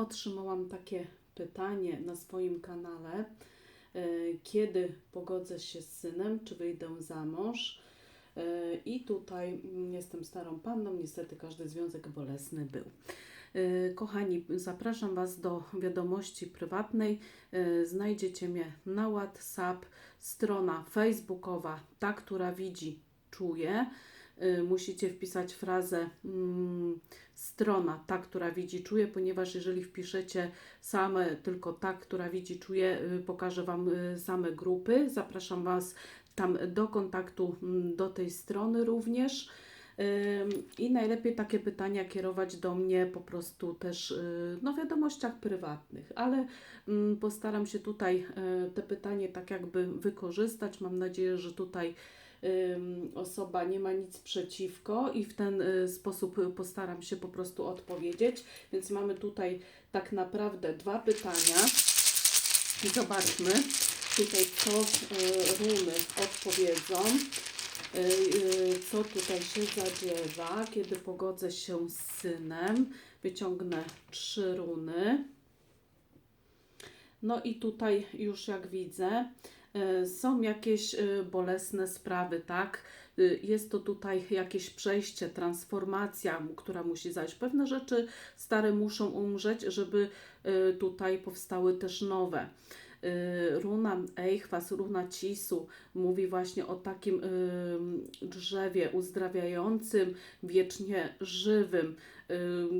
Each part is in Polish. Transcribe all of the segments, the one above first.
Otrzymałam takie pytanie na swoim kanale. e, Kiedy pogodzę się z synem, czy wyjdę za mąż? E, I tutaj jestem starą panną, niestety każdy związek bolesny był. E, Kochani, zapraszam Was do wiadomości prywatnej. Znajdziecie mnie na WhatsApp, strona facebookowa, ta, która widzi, czuje. E, Musicie wpisać frazę mm, strona, ta, która widzi, czuje, ponieważ jeżeli wpiszecie same, tylko ta, która widzi, czuje, y, pokażę Wam y, same grupy. Zapraszam Was tam do kontaktu mm, do tej strony również. I najlepiej takie pytania kierować do mnie po prostu też y, no, wiadomościach prywatnych, ale mm, postaram się tutaj y, te pytanie tak jakby wykorzystać. Mam nadzieję, że tutaj osoba nie ma nic przeciwko i w ten y, sposób y, postaram się po prostu odpowiedzieć. Więc mamy tutaj tak naprawdę dwa pytania. I Zobaczmy tutaj, co y, runy odpowiedzą. Co tutaj się zadziewa, kiedy pogodzę się z synem. Wyciągnę trzy runy. No i tutaj już jak widzę, są jakieś y, bolesne sprawy, tak? Y, Jest to tutaj jakieś przejście, transformacja, która musi zajść. Pewne rzeczy stare muszą umrzeć, żeby tutaj powstały też nowe. Y, Runa Eichwas, runa Cisu mówi właśnie o takim y, drzewie uzdrawiającym, wiecznie żywym, y,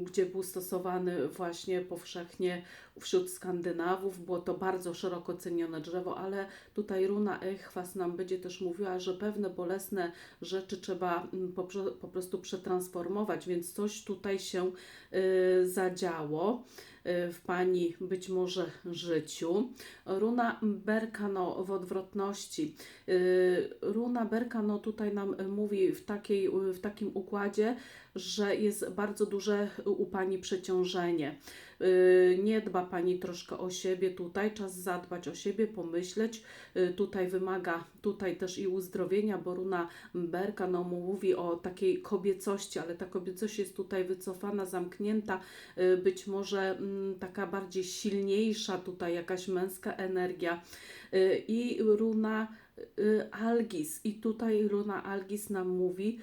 gdzie był stosowany właśnie powszechnie wśród Skandynawów. Było to bardzo szeroko cenione drzewo, ale tutaj runa Eichwas nam będzie też mówiła, że pewne bolesne rzeczy trzeba mm, po, prostu przetransformować, więc coś tutaj się zadziało w Pani być może życiu. Runa Berkano w odwrotności. Y, Runa Berkano tutaj nam y, mówi w, takiej, w takim układzie, że jest bardzo duże u Pani przeciążenie. Y, Nie dba Pani troszkę o siebie tutaj, czas zadbać o siebie, pomyśleć. Y, Tutaj wymaga tutaj też i uzdrowienia, bo runa Berka no, mówi o takiej kobiecości, ale ta kobiecość jest tutaj wycofana, zamknięta, y, być może mm, taka bardziej silniejsza tutaj jakaś męska energia. I runa Algis. I tutaj runa Algis nam mówi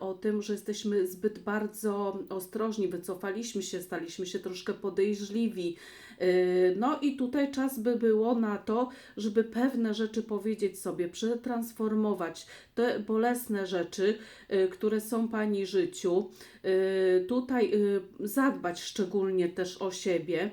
o tym, że jesteśmy zbyt bardzo ostrożni, wycofaliśmy się, staliśmy się troszkę podejrzliwi. Y, No i tutaj czas by było na to, żeby pewne rzeczy powiedzieć sobie, przetransformować te bolesne rzeczy, y, które są Pani życiu. Y, Tutaj y, zadbać szczególnie też o siebie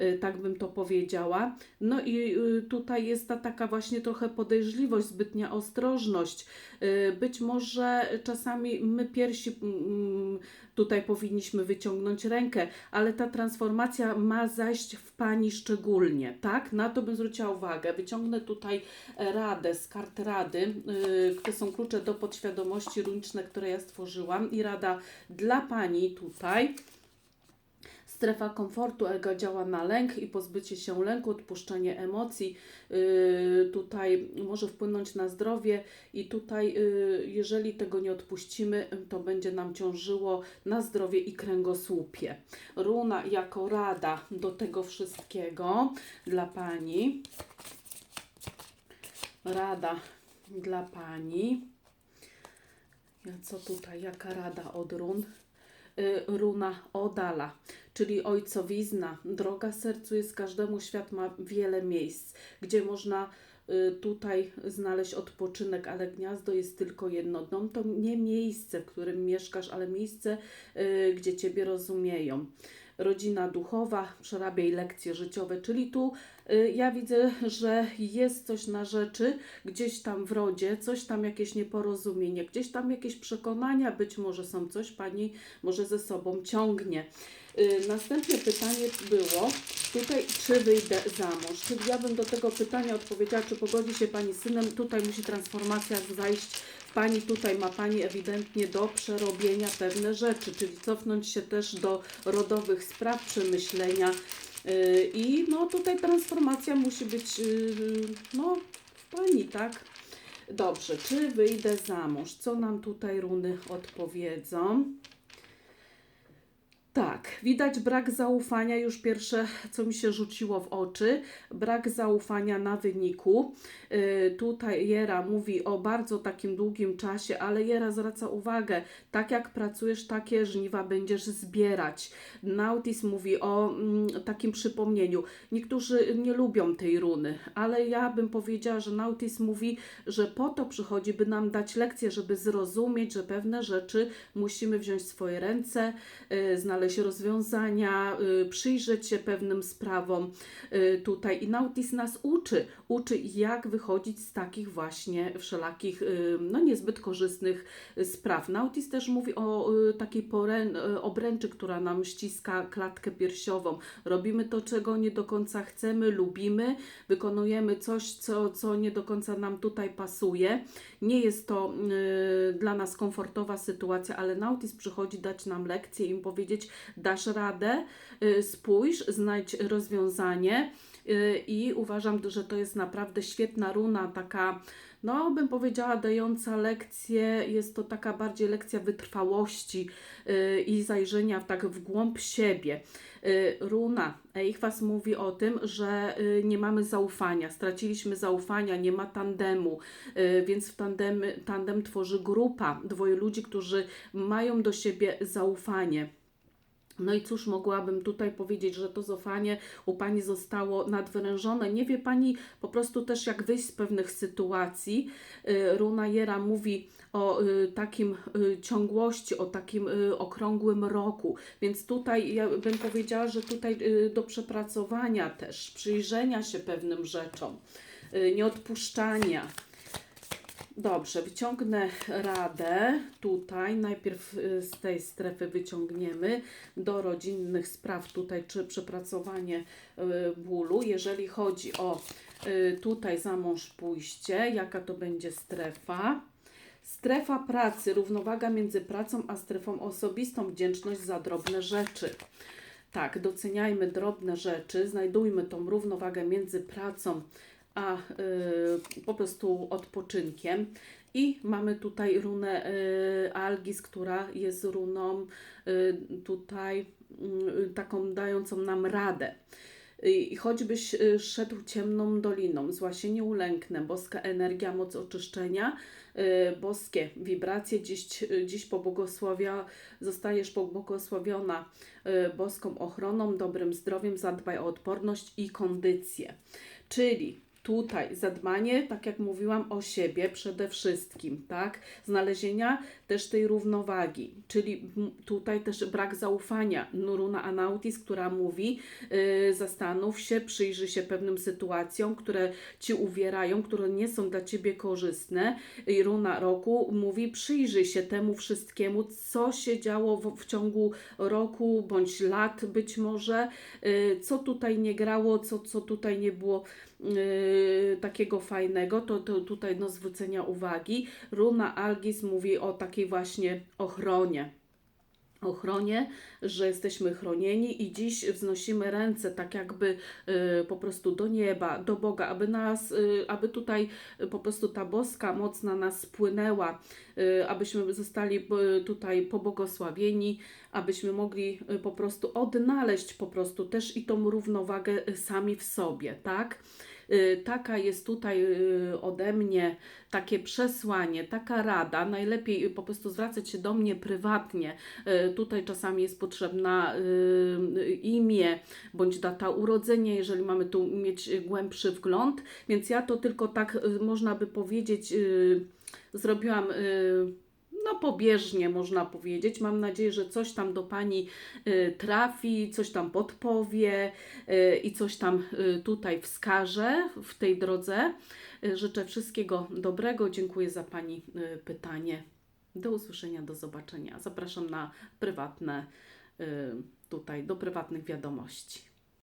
y, tak bym to powiedziała. No i y, tutaj jest ta taka właśnie trochę podejrzliwość, zbytnia ostrożność. Y, Być może czasami my piersi mm, tutaj powinniśmy wyciągnąć rękę, ale ta transformacja ma zajść w Pani szczególnie, tak? Na to bym zwróciła uwagę. Wyciągnę tutaj radę z kart rady, y, które są klucze do podświadomości runiczne, które ja stworzyłam i rada dla Pani tutaj. Strefa komfortu ego działa na lęk i pozbycie się lęku, odpuszczenie emocji. Yy, tutaj może wpłynąć na zdrowie i tutaj, yy, jeżeli tego nie odpuścimy, to będzie nam ciążyło na zdrowie i kręgosłupie. Runa jako rada do tego wszystkiego dla Pani. Rada dla Pani. Co tutaj, jaka rada od run? Y, Runa Odala, czyli ojcowizna. Droga sercu jest każdemu, świat ma wiele miejsc, gdzie można y, tutaj znaleźć odpoczynek, ale gniazdo jest tylko jedno. Dom to nie miejsce, w którym mieszkasz, ale miejsce, y, gdzie Ciebie rozumieją. Rodzina duchowa, przerabiaj lekcje życiowe, czyli tu y, ja widzę, że jest coś na rzeczy, gdzieś tam w rodzie, coś tam jakieś nieporozumienie, gdzieś tam jakieś przekonania, być może są coś Pani może ze sobą ciągnie. Y, Następne pytanie było tutaj, czy wyjdę za mąż? Czyli ja bym do tego pytania odpowiedziała, czy pogodzi się Pani z synem. Tutaj musi transformacja zajść Pani, tutaj ma Pani ewidentnie do przerobienia pewne rzeczy, czyli cofnąć się też do rodowych spraw, przemyślenia. Y, I no tutaj transformacja musi być y, no, w Pani, tak? Dobrze, czy wyjdę za mąż? Co nam tutaj runy odpowiedzą? Tak, widać brak zaufania, już pierwsze, co mi się rzuciło w oczy, brak zaufania na wyniku. Yy, tutaj Jera mówi o bardzo takim długim czasie, ale Jera zwraca uwagę, tak jak pracujesz, takie żniwa będziesz zbierać. Nautis mówi o mm, takim przypomnieniu. Niektórzy nie lubią tej runy, ale ja bym powiedziała, że Nautis mówi, że po to przychodzi, by nam dać lekcję, żeby zrozumieć, że pewne rzeczy musimy wziąć w swoje ręce, yy, znaleźć rozwiązania, y, przyjrzeć się pewnym sprawom y, tutaj. I Nautis nas uczy, uczy jak wychodzić z takich właśnie wszelakich, y, no niezbyt korzystnych spraw. Nautis też mówi o takiej porę, obręczy, która nam ściska klatkę piersiową. Robimy to, czego nie do końca chcemy, lubimy, wykonujemy coś, co, co nie do końca nam tutaj pasuje. Nie jest to dla nas komfortowa sytuacja, ale Nautis przychodzi dać nam lekcję i im powiedzieć, dasz radę, y, spójrz, znajdź rozwiązanie y, i uważam, że to jest naprawdę świetna runa, taka, no bym powiedziała, dająca lekcję, jest to taka bardziej lekcja wytrwałości y, i zajrzenia tak w głąb siebie. Runa Eichwas mówi o tym, że nie mamy zaufania, straciliśmy zaufania, nie ma tandemu, więc w tandem, tandem tworzy grupa, dwoje ludzi, którzy mają do siebie zaufanie. No i cóż mogłabym tutaj powiedzieć, że to zofanie u Pani zostało nadwyrężone. Nie wie Pani po prostu też jak wyjść z pewnych sytuacji. Y, Runa Jera mówi o y, takim y, ciągłości, o takim okrągłym roku, więc tutaj ja bym powiedziała, że tutaj do przepracowania też, przyjrzenia się pewnym rzeczom, nieodpuszczania. Dobrze, wyciągnę radę tutaj. Najpierw y, z tej strefy wyciągniemy do rodzinnych spraw tutaj, czy przepracowanie y, bólu. Jeżeli chodzi o y, tutaj za mąż pójście, jaka to będzie strefa? Strefa pracy, równowaga między pracą a strefą osobistą, wdzięczność za drobne rzeczy. Tak, doceniajmy drobne rzeczy, znajdujmy tą równowagę między pracą a y, po prostu odpoczynkiem. I mamy tutaj runę y, Algis, która jest runą y, tutaj y, taką dającą nam radę. I choćbyś y, szedł ciemną doliną, zła się nie ulęknę, boska energia, moc oczyszczenia, y, boskie wibracje, dziś, y, dziś pobłogosławia, zostajesz pobłogosławiona boską ochroną, dobrym zdrowiem, zadbaj o odporność i kondycję. Czyli tutaj zadbanie, tak jak mówiłam, o siebie przede wszystkim, tak? Znalezienia też tej równowagi, czyli tutaj też brak zaufania. Nuruna Anautis, która mówi, yy, zastanów się, przyjrzy się pewnym sytuacjom, które ci uwierają, które nie są dla ciebie korzystne. I runa roku mówi, przyjrzyj się temu wszystkiemu, co się działo w, w ciągu roku bądź lat być może, yy, co tutaj nie grało, co, co tutaj nie było Yy, takiego fajnego, to, to tutaj no, zwrócenia uwagi. Runa Algis mówi o takiej właśnie ochronie ochronie, że jesteśmy chronieni i dziś wznosimy ręce tak jakby y, po prostu do nieba, do Boga, aby nas, y, aby tutaj y, po prostu ta boska moc na nas spłynęła, abyśmy zostali tutaj pobłogosławieni, abyśmy mogli po prostu odnaleźć po prostu też i tą równowagę sami w sobie, tak? Y, taka jest tutaj y, ode mnie takie przesłanie, taka rada. Najlepiej po prostu zwracać się do mnie prywatnie. Y, tutaj czasami jest potrzebna imię bądź data urodzenia, jeżeli mamy tu mieć głębszy wgląd. Więc ja to tylko tak można by powiedzieć, zrobiłam no pobieżnie można powiedzieć. Mam nadzieję, że coś tam do Pani y, trafi, coś tam podpowie y, i coś tam y, tutaj wskaże w tej drodze. Życzę wszystkiego dobrego. Dziękuję za Pani pytanie. Do usłyszenia, do zobaczenia. Zapraszam na prywatne, tutaj do prywatnych wiadomości.